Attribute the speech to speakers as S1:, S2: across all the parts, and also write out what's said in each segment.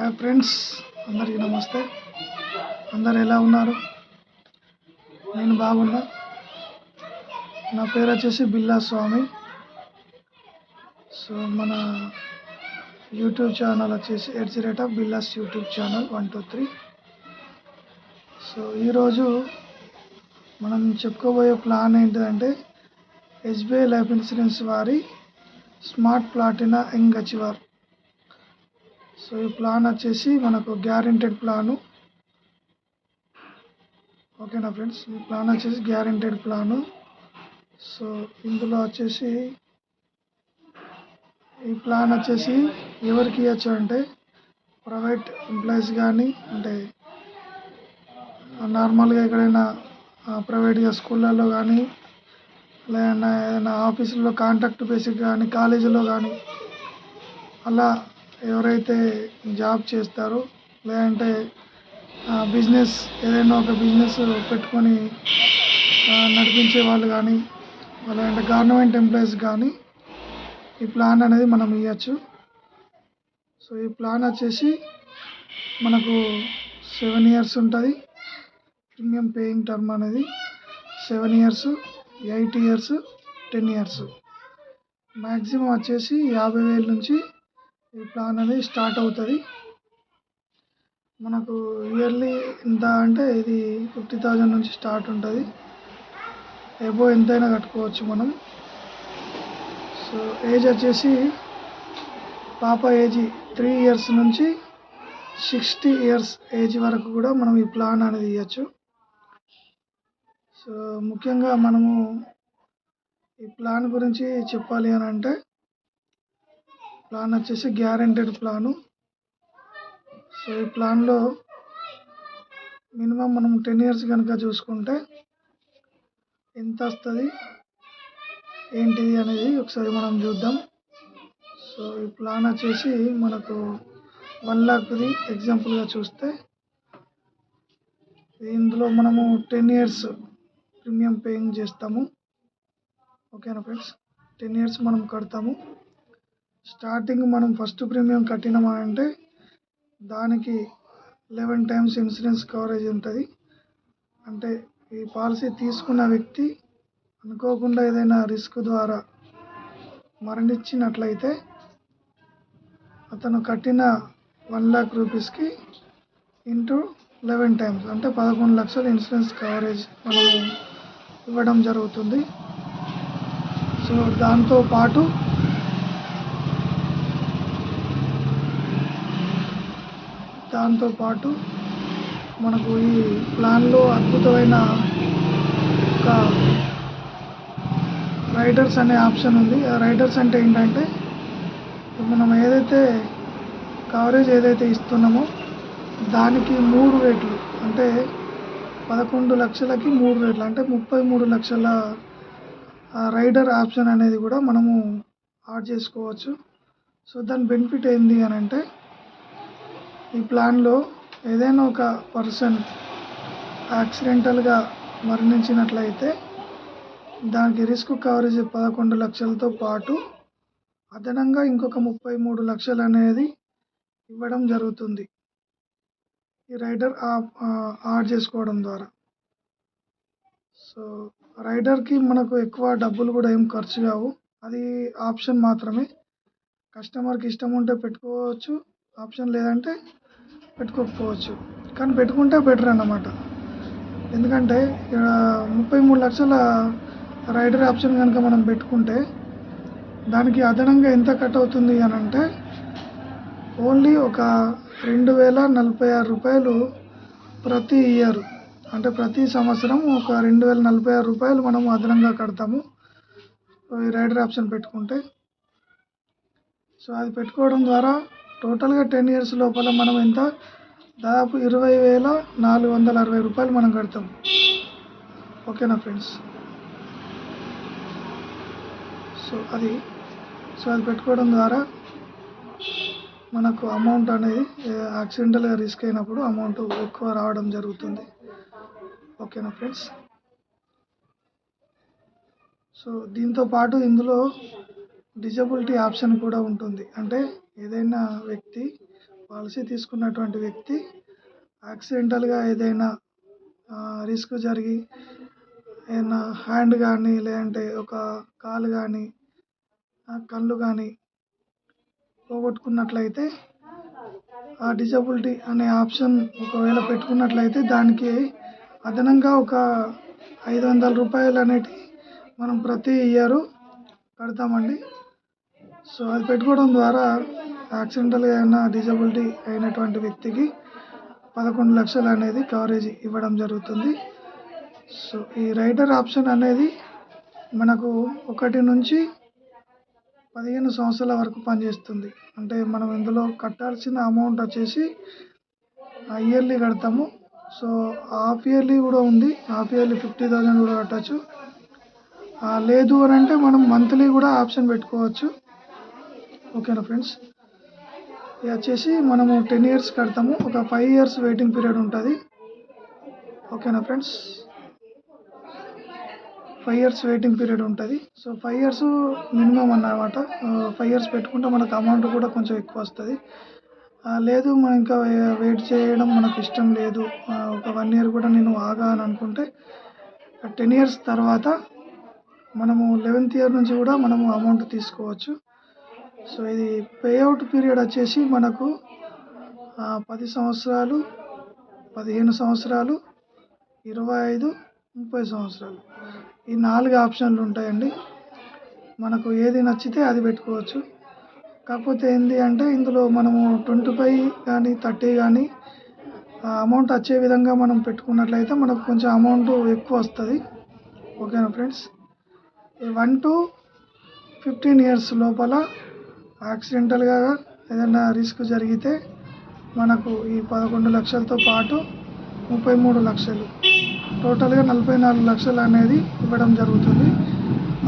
S1: Hi friends అందరికీ నమస్తే. అందరు ఎలా ఉన్నారు? నేను బాగున్నా. నా పేరు వచ్చేసి బిల్లా స్వామి. సో మన యూట్యూబ్ ఛానల్ వచ్చేసి it's rate of Billas YouTube channel one two three. So ఈరోజు మనం చెప్పుకోబోయే ప్లాన్ ఏంటిదంటే ఎస్బీఐ లైఫ్ ఇన్సూరెన్స్ వారి smart platina young achiever. So ఈ ప్లాన్ వచ్చేసి మనకు గ్యారెంటెడ్ ప్లాను. ఓకేనా ఫ్రెండ్స్? ఈ ప్లాన్ వచ్చేసి గ్యారెంటెడ్ ప్లాను. సో ఇందులో వచ్చేసి ఈ ప్లాన్ వచ్చేసి ఎవరికి ఇవ్వచ్చు అంటే ప్రైవేట్ ఎంప్లాయీస్ కానీ అంటే నార్మల్గా ఎక్కడైనా ప్రైవేట్గా స్కూళ్ళల్లో కానీ లేదన్నా ఏదైనా ఆఫీసుల్లో కాంట్రాక్ట్ బేసిక్ కానీ కాలేజీలో కానీ అలా ఎవరైతే జాబ్ చేస్తారో లేదంటే బిజినెస్ ఏదైనా ఒక బిజినెస్ పెట్టుకొని నడిపించే వాళ్ళు కానీ లేదంటే గవర్నమెంట్ ఎంప్లాయీస్ కానీ ఈ ప్లాన్ అనేది మనం ఇవ్వచ్చు సో ఈ ప్లాన్ వచ్చేసి మనకు సెవెన్ ఇయర్స్ ఉంటుంది. ప్రీమియం పేయింగ్ టర్మ్ అనేది seven years eight years ten years. Maximum వచ్చేసి యాభై వేల నుంచి ఈ ప్లాన్ అనేది స్టార్ట్ అవుతుంది. మనకు ఇయర్లీ ఎంత అంటే ఇది ఫిఫ్టీ థౌజండ్ నుంచి స్టార్ట్ ఉంటుంది. ఎబో ఎంతైనా కట్టుకోవచ్చు మనం. సో ఏజ్ వచ్చేసి పాప ఏజ్ త్రీ ఇయర్స్ నుంచి సిక్స్టీ ఇయర్స్ ఏజ్ వరకు కూడా మనం ఈ ప్లాన్ అనేది ఇవ్వచ్చు సో ముఖ్యంగా మనము ఈ ప్లాన్ గురించి చెప్పాలి అని అంటే ప్లాన్ వచ్చేసి గ్యారెంటెడ్ ప్లాను. సో ఈ ప్లాన్లో మినిమం మనం టెన్ ఇయర్స్ కనుక చూసుకుంటే ఎంత వస్తుంది ఏంటిది అనేది ఒకసారి మనం చూద్దాం. సో ఈ ప్లాన్ వచ్చేసి మనకు వన్ లాక్ది ఎగ్జాంపుల్గా చూస్తే ఇందులో మనము టెన్ ఇయర్స్ ప్రీమియం పేయింగ్ చేస్తాము. ఓకేనా ఫ్రెండ్స్? టెన్ ఇయర్స్ మనం కడతాము. స్టార్టింగ్ మనం ఫస్ట్ ప్రీమియం కట్టినామా అంటే దానికి లెవెన్ టైమ్స్ ఇన్సూరెన్స్ కవరేజ్ ఉంటుంది. అంటే ఈ పాలసీ తీసుకున్న వ్యక్తి అనుకోకుండా ఏదైనా రిస్క్ ద్వారా మరణించినట్లయితే అతను కట్టిన వన్ ల్యాక్ రూపీస్కి ఇంటూ లెవెన్ టైమ్స్ అంటే పదకొండు లక్షల ఇన్సూరెన్స్ కవరేజ్ మనము ఇవ్వడం జరుగుతుంది. సో దాంతో పాటు దాంతోపాటు మనకు ఈ ప్లాన్లో అద్భుతమైన ఒక రైడర్స్ అనే ఆప్షన్ ఉంది. ఆ రైడర్స్ అంటే ఏంటంటే మనం ఏదైతే కవరేజ్ ఏదైతే ఇస్తున్నామో దానికి మూడు రేట్లు. అంటే పదకొండు లక్షలకి మూడు రేట్లు. అంటే ముప్పై మూడు లక్షల రైడర్ ఆప్షన్ అనేది కూడా మనము యాడ్ చేసుకోవచ్చు. సో దాని బెనిఫిట్ ఏంటి అని అంటే ఈ ప్లాన్లో ఏదైనా ఒక పర్సన్ యాక్సిడెంటల్గా మరణించినట్లయితే దానికి రిస్క్ కవరేజ్ పదకొండు లక్షలతో పాటు అదనంగా ఇంకొక ముప్పై మూడు లక్షలు అనేది ఇవ్వడం జరుగుతుంది. ఈ రైడర్ ఆడ్ చేసుకోవడం ద్వారా. సో రైడర్కి మనకు ఎక్కువ డబ్బులు కూడా ఏం ఖర్చు కావు. అది ఆప్షన్ మాత్రమే. కస్టమర్కి ఇష్టం ఉంటే పెట్టుకోవచ్చు. ఆప్షన్ లేదంటే పెట్టుకోకపోవచ్చు. కానీ పెట్టుకుంటే బెటర్ అన్నమాట. ఎందుకంటే ఇక్కడ ముప్పై మూడు లక్షల రైడర్ ఆప్షన్ కనుక మనం పెట్టుకుంటే దానికి అదనంగా ఎంత కట్ అవుతుంది అని అంటే ఓన్లీ ఒక రెండు వేల నలభై ఆరు రూపాయలు ప్రతి ఇయర్. అంటే ప్రతి సంవత్సరం ఒక రెండు వేల నలభై ఆరు రూపాయలు మనం అదనంగా కడతాము. ఈ రైడర్ ఆప్షన్ పెట్టుకుంటే. సో అది పెట్టుకోవడం ద్వారా టోటల్గా టెన్ ఇయర్స్ లోపల మనం ఎంత? దాదాపు ఇరవై వేల నాలుగు వందల అరవై రూపాయలు మనం కడతాం. ఓకేనా ఫ్రెండ్స్? సో అది సో అది పెట్టుకోవడం ద్వారా మనకు అమౌంట్ అనేది యాక్సిడెంటల్గా రిస్క్ అయినప్పుడు అమౌంట్ ఎక్కువ రావడం జరుగుతుంది. ఓకేనా ఫ్రెండ్స్? సో దీంతో పాటు ఇందులో డిజబిలిటీ ఆప్షన్ కూడా ఉంటుంది. అంటే ఏదైనా వ్యక్తి పాలసీ తీసుకున్నటువంటి వ్యక్తి యాక్సిడెంటల్గా ఏదైనా రిస్క్ జరిగి ఏదైనా హ్యాండ్ కానీ లేదంటే ఒక కాలు కానీ కళ్ళు కానీ పోగొట్టుకున్నట్లయితే ఆ డిజబిలిటీ అనే ఆప్షన్ ఒకవేళ పెట్టుకున్నట్లయితే దానికి అదనంగా ఒక ఐదు వందల రూపాయలు అనేటివి మనం ప్రతి ఇయరు కడతామండి. సో అది పెట్టుకోవడం ద్వారా యాక్సిడెంటల్గా ఏమైనా డిజబిలిటీ అయినటువంటి వ్యక్తికి పదకొండు లక్షలు అనేది కవరేజ్ ఇవ్వడం జరుగుతుంది. సో ఈ రైడర్ ఆప్షన్ అనేది మనకు ఒకటి నుంచి పదిహేను సంవత్సరాల వరకు పనిచేస్తుంది. అంటే మనం ఇందులో కట్టాల్సిన అమౌంట్ వచ్చేసి ఇయర్లీ కడతాము. సో హాఫ్ ఇయర్లీ కూడా ఉంది. హాఫ్ ఇయర్లీ ఫిఫ్టీ థౌజండ్ కూడా కట్టచ్చు. లేదు అని అంటే మనం మంత్లీ కూడా ఆప్షన్ పెట్టుకోవచ్చు. ఓకేనా ఫ్రెండ్స్ ఇది వచ్చేసి మనము టెన్ ఇయర్స్ కడతాము. ఒక ఫైవ్ ఇయర్స్ వెయిటింగ్ పీరియడ్ ఉంటుంది. ఓకేనా friends five years waiting period ఉంటుంది. సో ఫైవ్ ఇయర్స్ మినిమం అన్నమాట. Uh, ఫైవ్ ఇయర్స్ పెట్టుకుంటే మనకు అమౌంట్ కూడా కొంచెం ఎక్కువ వస్తుంది. Uh, లేదు మనం ఇంకా వెయిట్ చేయడం మనకు ఇష్టం లేదు. Uh, ఒక వన్ ఇయర్ కూడా నేను ఆగా అని అనుకుంటే టెన్ ఇయర్స్ తర్వాత మనము లెవెన్త్ ఇయర్ నుంచి కూడా మనము అమౌంట్ తీసుకోవచ్చు. సో ఇది పేఅవుట్ పీరియడ్ వచ్చేసి మనకు పది సంవత్సరాలు పదిహేను సంవత్సరాలు ఇరవై ఐదు ముప్పై సంవత్సరాలు. ఈ నాలుగు ఆప్షన్లు ఉంటాయండి. మనకు ఏది నచ్చితే అది పెట్టుకోవచ్చు. కాకపోతే ఏంటి అంటే ఇందులో మనము ట్వంటీ ఫైవ్ కానీ థర్టీ కానీ అమౌంట్ వచ్చే విధంగా మనం పెట్టుకున్నట్లయితే మనకు కొంచెం అమౌంట్ ఎక్కువ వస్తుంది. ఓకేనా friends? One to fifteen years లోపల యాక్సిడెంటల్గా ఏదైనా రిస్క్ జరిగితే మనకు ఈ పదకొండు లక్షలతో పాటు ముప్పై మూడు లక్షలు. టోటల్గా నలభై నాలుగు లక్షలు అనేది ఇవ్వడం జరుగుతుంది.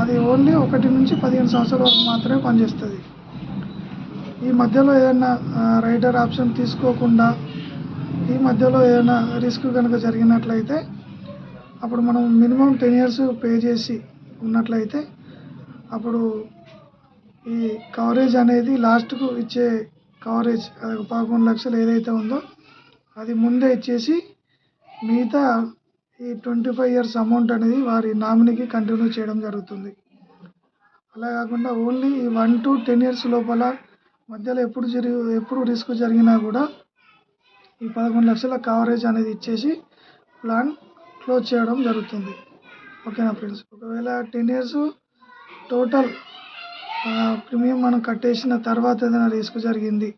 S1: అది ఓన్లీ ఒకటి నుంచి పదిహేను సంవత్సరాల వరకు మాత్రమే పనిచేస్తుంది. ఈ మధ్యలో ఏదైనా రైడర్ ఆప్షన్ తీసుకోకుండా ఈ మధ్యలో ఏదైనా రిస్క్ కనుక జరిగినట్లయితే అప్పుడు మనం మినిమం టెన్ ఇయర్స్ పే చేసి ఉన్నట్లయితే అప్పుడు ఈ కవరేజ్ అనేది లాస్ట్కు ఇచ్చే కవరేజ్ అది పదకొండు లక్షలు ఏదైతే ఉందో అది ముందే ఇచ్చేసి మిగతా ఈ ట్వంటీ ఫైవ్ ఇయర్స్ అమౌంట్ అనేది వారి నామినీకి కంటిన్యూ చేయడం జరుగుతుంది. అలా కాకుండా ఓన్లీ ఈ వన్ టు టెన్ ఇయర్స్ లోపల మధ్యలో ఎప్పుడు జరిగి ఎప్పుడు రిస్క్ జరిగినా కూడా ఈ పదకొండు లక్షల కవరేజ్ అనేది ఇచ్చేసి ప్లాన్ క్లోజ్ చేయడం జరుగుతుంది. ఓకేనా ఫ్రెండ్స్ ఒకవేళ టెన్ ఇయర్స్ టోటల్ ప్రీమియం మనం కట్టేసిన తర్వాత ఏదైనా రిస్క్ జరిగింది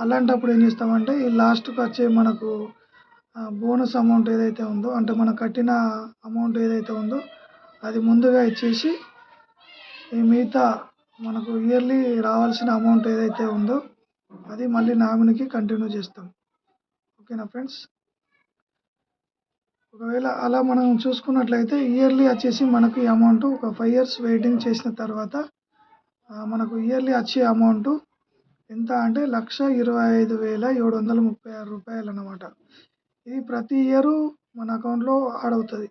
S1: అలాంటప్పుడు ఏం చేస్తామంటే ఈ లాస్ట్కి వచ్చే మనకు బోనస్ అమౌంట్ ఏదైతే ఉందో అంటే మనం కట్టిన అమౌంట్ ఏదైతే ఉందో అది ముందుగా ఇచ్చేసి ఈ మిగతా మనకు ఇయర్లీ రావాల్సిన అమౌంట్ ఏదైతే ఉందో అది మళ్ళీ నామినీకి కంటిన్యూ చేస్తాం. ఓకేనా ఫ్రెండ్స్? ఒకవేళ అలా మనం చూసుకున్నట్లయితే ఇయర్లీ వచ్చేసి మనకు ఈ అమౌంట్ ఒక ఫైవ్ ఇయర్స్ వెయిటింగ్ చేసిన తర్వాత మనకు ఇయర్లీ వచ్చే అమౌంట్ ఎంత అంటే లక్ష ఇరవై ఐదు వేల ఏడు వందల ముప్పై ఆరు రూపాయలు అన్నమాట. ఇది ప్రతి ఇయరు మన అకౌంట్లో యాడ్ అవుతుంది.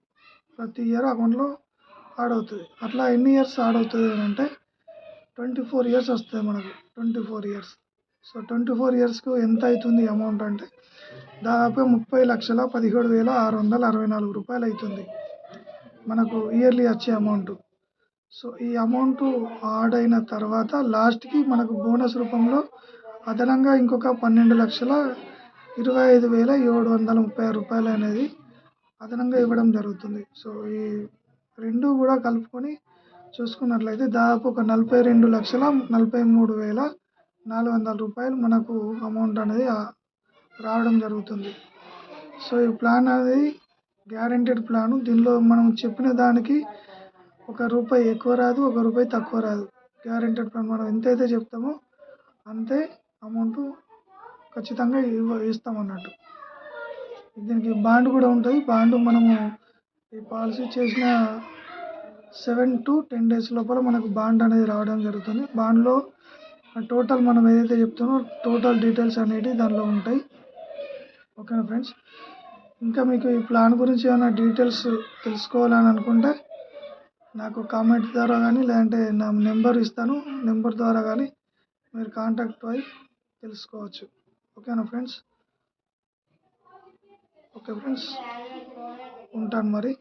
S1: ప్రతి ఇయర్ అకౌంట్లో యాడ్ అవుతుంది. అట్లా ఎన్ని ఇయర్స్ యాడ్ అవుతుంది అని అంటే ట్వంటీ ఫోర్ ఇయర్స్ వస్తుంది మనకు. Twenty four years. So twenty four ఇయర్స్కు ఎంత అవుతుంది అమౌంట్ అంటే దాదాపుగా ముప్పై లక్షల పదిహేడు వేల ఆరు వందల అరవై నాలుగు రూపాయలు అవుతుంది. మనకు ఇయర్లీ వచ్చే అమౌంట్. సో ఈ అమౌంట్ యాడ్ అయిన తర్వాత లాస్ట్కి మనకు బోనస్ రూపంలో అదనంగా ఇంకొక పన్నెండు లక్షల ఇరవై ఐదు వేల ఏడు వందల ముప్పై రూపాయలు అనేది అదనంగా ఇవ్వడం జరుగుతుంది. సో ఈ రెండు కూడా కలుపుకొని చూసుకున్నట్లయితే దాదాపు ఒక నలభై రెండు లక్షల నలభై మూడు వేల నాలుగు వందల రూపాయలు మనకు అమౌంట్ అనేది రావడం జరుగుతుంది. సో ఈ ప్లాన్ అనేది గ్యారంటీడ్ ప్లాను. దీనిలో మనం చెప్పిన దానికి ఒక రూపాయి ఎక్కువ రాదు ఒక రూపాయి తక్కువ రాదు. గ్యారెంటెడ్ ప్లాన్ మనం ఎంతైతే చెప్తామో అంతే అమౌంట్ ఖచ్చితంగా ఇవ్వ ఇస్తాం అన్నట్టు. దీనికి బాండ్ కూడా ఉంటుంది. బాండ్ మనము ఈ పాలసీ చేసిన సెవెన్ టు టెన్ డేస్ లోపల మనకు బాండ్ అనేది రావడం జరుగుతుంది. బాండ్లో టోటల్ మనం ఏదైతే చెప్తామో టోటల్ డీటెయిల్స్ అనేవి దానిలో ఉంటాయి. ఓకేనా ఫ్రెండ్స్? ఇంకా మీకు ఈ ప్లాన్ గురించి ఏమైనా డీటెయిల్స్ తెలుసుకోవాలని అనుకుంటే నాకు కామెంట్ ద్వారా కానీ లేదంటే నా నెంబర్ ఇస్తాను. నెంబర్ ద్వారా కానీ మీరు కాంటాక్ట్ అయ్యి తెలుసుకోవచ్చు. ఓకేనా ఫ్రెండ్స్ ఓకే ఫ్రెండ్స్ ఉంటాను మరి.